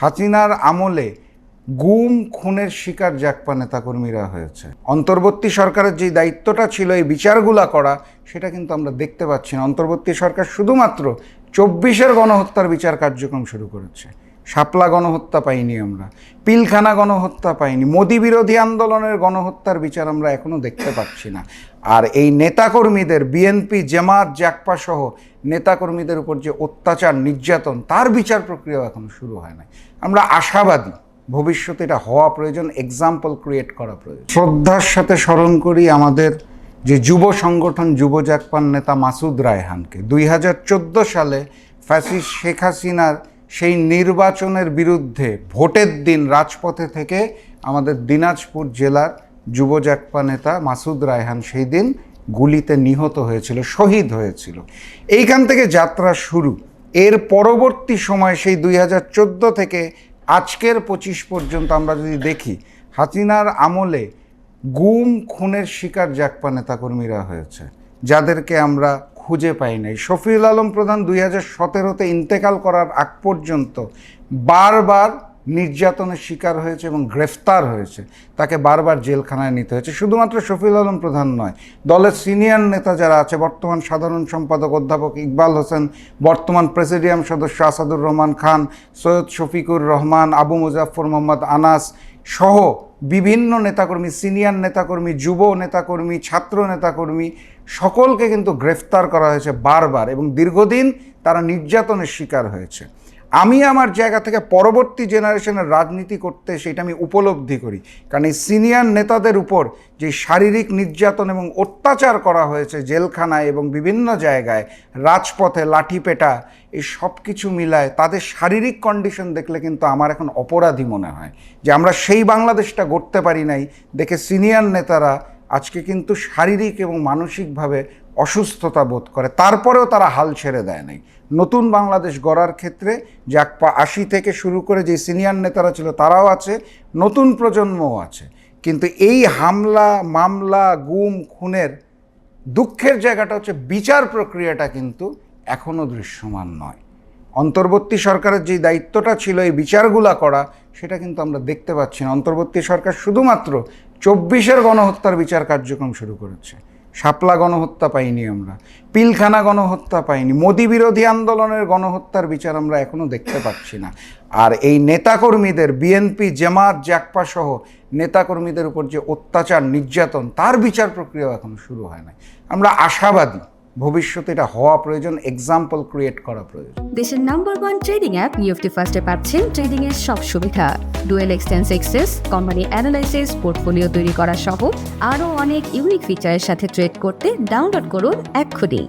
হাসিনার আমলে গুম, খুনের শিকার জাকপা নেতাকর্মীরা হয়েছে। অন্তর্বর্তী সরকারের যে দায়িত্বটা ছিল এই বিচারগুলা করা, সেটা কিন্তু আমরা দেখতে পাচ্ছি না। অন্তর্বর্তী সরকার শুধুমাত্র চব্বিশের গণহত্যার বিচার কার্যক্রম শুরু করেছে। শাপলা গণহত্যা পাইনি আমরা, পিলখানা গণহত্যা পাইনি, মোদী বিরোধী আন্দোলনের গণহত্যার বিচার আমরা এখনও দেখতে পাচ্ছি না। আর এই নেতাকর্মীদের বিএনপি জামাত জাকপা সহ নেতাকর্মীদের উপর যে অত্যাচার, নির্যাতন, তার বিচার প্রক্রিয়াও এখনও শুরু হয় নাই। আমরা আশাবাদী, ভবিষ্যতে এটা হওয়া প্রয়োজন এক্সাম্পল ক্রিয়েট করা প্রয়োজন। শ্রদ্ধার সাথে স্মরণ করি আমাদের যে যুব সংগঠন যুব জাকপান নেতা মাসুদ রায়হানকে। দুই হাজার চোদ্দ সালে ফ্যাসিস্ট শেখ হাসিনার সেই নির্বাচনের বিরুদ্ধে ভোটের দিন রাজপথে থেকে আমাদের দিনাজপুর জেলার যুব জাকপা নেতা মাসুদ রায়হান সেই দিন গুলিতে নিহত হয়েছিল, শহীদ হয়েছিল। এইখান থেকে যাত্রা শুরু। এর পরবর্তী সময় সেই দুই হাজার চোদ্দ থেকে আজকের পঁচিশ পর্যন্ত আমরা যদি দেখি হাসিনার আমলে গুম, খুনের শিকার জাকপা নেতাকর্মীরা হয়েছে, যাদেরকে আমরা খুঁজে পাই নাই। শফিউল আলম প্রধান দুই হাজার সতেরোতে ইন্তেকাল করার আগ পর্যন্ত বারবার নির্যাতনের শিকার হয়েছে এবং গ্রেফতার হয়েছে। তাকে বারবার জেলখানায় নিতে হয়েছে। শুধুমাত্র শফিউল আলম প্রধান নয়, দলের সিনিয়র নেতা যারা আছে, বর্তমান সাধারণ সম্পাদক অধ্যাপক ইকবাল হোসেন, বর্তমান প্রেসিডিয়াম সদস্য আসাদুর রহমান খান, সৈয়দ শফিকুর রহমান, আবু মুজাফর মোহাম্মদ আনাস সহ বিভিন্ন নেতাকর্মী, সিনিয়র নেতাকর্মী, যুব নেতাকর্মী, ছাত্র নেতাকর্মী সকলকে কিন্তু গ্রেফতার করা হয়েছে বারবার এবং দীর্ঘদিন তারা নির্যাতনের শিকার হয়েছে। আমি আমার জায়গা থেকে পরবর্তী জেনারেশনের রাজনীতি করতে সেটা আমি উপলব্ধি করি। কারণ এই সিনিয়র নেতাদের উপর যে শারীরিক নির্যাতন এবং অত্যাচার করা হয়েছে জেলখানায় এবং বিভিন্ন জায়গায়, রাজপথে, লাঠিপেটা, এই সব কিছু মিলায় তাদের শারীরিক কন্ডিশন দেখলে কিন্তু আমার এখন অপরাধী মনে হয়। যে আমরা সেই বাংলাদেশটা গড়তে পারি নাই, দেখে সিনিয়র নেতারা আজকে কিন্তু শারীরিক এবং মানসিকভাবে অসুস্থতা বোধ করে। তারপরেও তারা হাল ছেড়ে দেয় নাই। নতুন বাংলাদেশ গড়ার ক্ষেত্রে জাকপা আশি থেকে শুরু করে যে সিনিয়র নেতারা ছিল তারাও আছে, নতুন প্রজন্মও আছে। কিন্তু এই হামলা, মামলা, গুম, খুনের দুঃখের জায়গাটা হচ্ছে বিচার প্রক্রিয়াটা কিন্তু এখনও দৃশ্যমান নয়। অন্তর্বর্তী সরকারের যে দায়িত্বটা ছিল এই বিচারগুলা করা, সেটা কিন্তু আমরা দেখতে পাচ্ছি না। অন্তর্বর্তী সরকার শুধুমাত্র চব্বিশের গণহত্যার বিচার কার্যক্রম শুরু করেছে। শাপলা গণহত্যা পাইনি আমরা, পিলখানা গণহত্যা পাইনি, মোদী বিরোধী আন্দোলনের গণহত্যার বিচার আমরা এখনও দেখতে পাচ্ছি না। আর এই নেতাকর্মীদের, বিএনপি, জামাত জাকপা সহ নেতাকর্মীদের উপর যে অত্যাচার, নির্যাতন, তার বিচার প্রক্রিয়াও এখনও শুরু হয় নাই। আমরা আশাবাদী ভবিষ্যতে এটা হওয়া প্রয়োজন এক্সাম্পল ক্রিয়েট করা প্রয়োজন। দেশের নাম্বার ওয়ান ট্রেডিং অ্যাপ নিউফটি ফার্স্টে পাচ্ছেন ট্রেডিং এর সব সুবিধা। ডুয়েল এক্সটেন্স এক্সেস কোম্পানি অ্যানালাইসিস পোর্টফোলিও তৈরি করা সহ আরও অনেক ইউনিক ফিচারের সাথে ট্রেড করতে ডাউনলোড করুন এক্ষুনি।